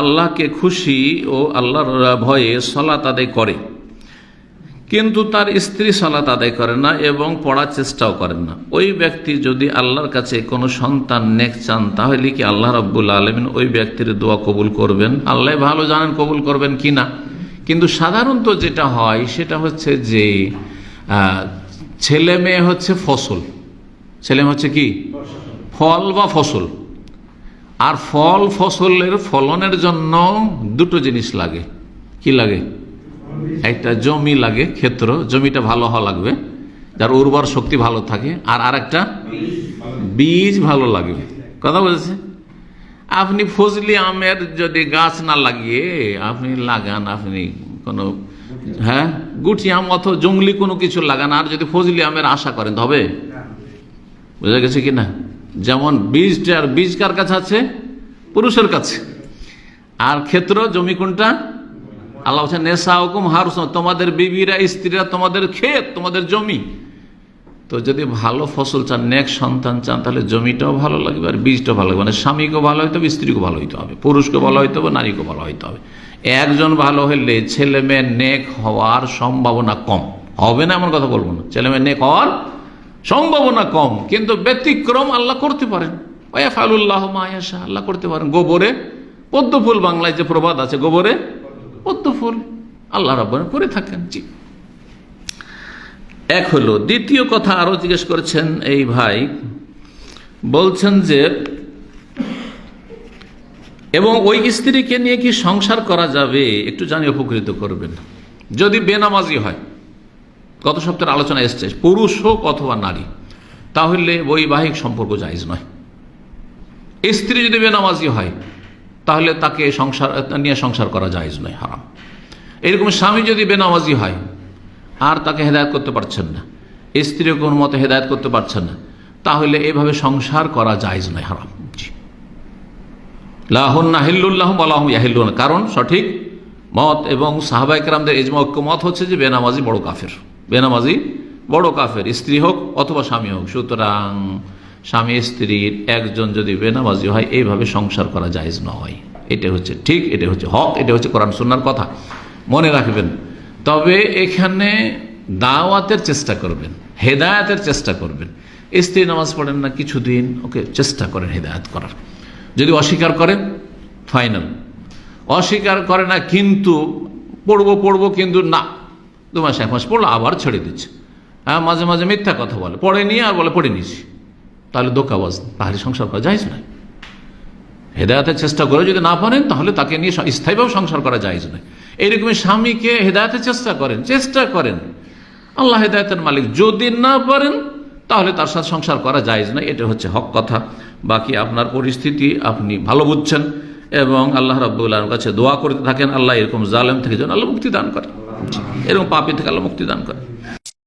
আল্লাহকে খুশি ও আল্লাহর ভয়ে সলাত আদায় করে। কিন্তু তার স্ত্রী সালাত আদায় করে না এবং পড়ার চেষ্টাও করেন না। ওই ব্যক্তি যদি আল্লাহর কাছে কোনো সন্তান নেক চান, তাহলে কি আল্লাহ রব্বুল আলমিন ওই ব্যক্তির দোয়া কবুল করবেন? আল্লাহ ভালো জানেন কবুল করবেন কি না। কিন্তু সাধারণত যেটা হয়, সেটা হচ্ছে যে ছেলে মেয়ে হচ্ছে ফসল। ছেলে হচ্ছে কি? ফল বা ফসল। আর ফল ফসলের ফলনের জন্য দুটো জিনিস লাগে। কি লাগে? একটা জমি লাগে, ক্ষেত্র। জমিটা ভালো হওয়া লাগবে, যার উর্বর শক্তি ভালো থাকে। আর আরেকটা বীজ ভালো লাগবে কথা বলছে? আপনি ফজলি আমের যদি গাছ না লাগিয়ে আপনি লাগান, আপনি কোনো হ্যাঁ? গুটি আম অথবা জঙ্গলি কোনো কিছু লাগান, আর যদি ফজলি আমের আশা করেন তবে বোঝা গেছে কি না? যেমন বীজটা আর বীজ কার কাছে আছে? পুরুষের কাছে। আর ক্ষেত্র, জমি কোনটা? আল্লাহ বলছেন নেশা হুকুম হারুস তোমাদের বিবিরা, স্ত্রীরা তোমাদের ক্ষেত, তোমাদের জমি। তো যদি ভালো ফসল চান, নেক সন্তান চান, তাহলে জমিটাও ভালো লাগবে আর বীজটাও ভালো লাগবে। মানে স্বামীকেও ভালো হইতে হবে, স্ত্রীকেও ভালো হইতে হবে, পুরুষকে ভালো হইতে হবে, নারীকেও ভালো হইতে হবে। একজন ভালো হলে ছেলে মেয়ে নেক হওয়ার সম্ভাবনা কম। হবে না এমন কথা বলব না। ছেলে মেয়ে নেক হওয়ার সম্ভাবনা কম, কিন্তু ব্যতিক্রম আল্লাহ করতে পারেন। ওয়া ফালুল্লাহ মায়াশা আল্লাহ করতে পারেন। গোবরে পদ্ম ফুল বাংলায় যে প্রবাদ আছে গোবরে পদ্ম ফুল আল্লাহ রাব্বান করে থাকেন, জি। এক হলো, দ্বিতীয় কথা আরও জিজ্ঞেস করেছেন এই ভাই, বলছেন যে, এবং ওই স্ত্রীকে নিয়ে কি সংসার করা যাবে? একটু জানি উপকৃত করবেন। যদি বেনামাজি হয়। গত সপ্তাহের আলোচনা এসছে, পুরুষ হোক অথবা নারী, তাহলে বৈবাহিক সম্পর্ক জায়জ নয়। স্ত্রী যদি বেনামাজি হয়, তাহলে তাকে সংসার, নিয়ে সংসার করা জায়জ নয়, হারাম। এরকম স্বামী যদি বেনামাজি হয়, আর তাকে হেদায়ত করতে পারছেন না, স্ত্রীও কোনো মতে হেদায়ত করতে পারছেন না, তাহলে এভাবে সংসার করা জায়জ নয়, হারাম। জি। লাহুন্না হিল্লুল্লাহ বলাহম ইয়াহিল্লুন। কারণ সঠিক মত এবং সাহাবাইকরামদের এজমা ঐক্য মত হচ্ছে যে বেনামাজি বড় কাফের। বেনামাজি, বড় কাফের, স্ত্রী হোক অথবা স্বামী হোক। সুতরাং স্বামী স্ত্রীর একজন যদি বেনামাজি হয়, এইভাবে সংসার করা জায়েজ নয়। এটা হচ্ছে ঠিক, এটা হচ্ছে হক, এটা হচ্ছে কোরআন সুন্নার কথা। মনে রাখবেন, তবে এখানে দাওয়াতের চেষ্টা করবেন, হেদায়াতের চেষ্টা করবেন। স্ত্রী নামাজ পড়েন না, কিছুদিন, ওকে, চেষ্টা করেন হেদায়াত করার। যদি অস্বীকার করেন, ফাইনাল। অস্বীকার করে না, কিন্তু পড়ব পড়ব, কিন্তু না। দু মাস এক মাস পড়ল, আবার ছেড়ে দিচ্ছে। হ্যাঁ মাঝে মাঝে মিথ্যা কথা বলে। পড়ে নিয়ে আর বলে, পড়ে নিয়েছি। তাহলে দোকাবাজ তাহলে সংসার করা যায় না হেদায়তের চেষ্টা করে যদি না পারেন, তাহলে তাকে নিয়ে স্থায়ীভাবে সংসার করা যায় না এইরকমই স্বামীকে হেদায়তের চেষ্টা করেন চেষ্টা করেন। আল্লাহ হেদায়তের মালিক যদি না পারেন, তাহলে তার সাথে সংসার করা যায় না এটা হচ্ছে হক কথা। বাকি আপনার পরিস্থিতি আপনি ভালো বুঝছেন এবং আল্লাহ রাবুল্লাহর কাছে দোয়া করতে থাকেন। আল্লাহ এরকম জালেম থেকে যেন আল্লাহ মুক্তি দান করেন। এরকম পাপি থেকে আল্লাহ মুক্তি দান করেন।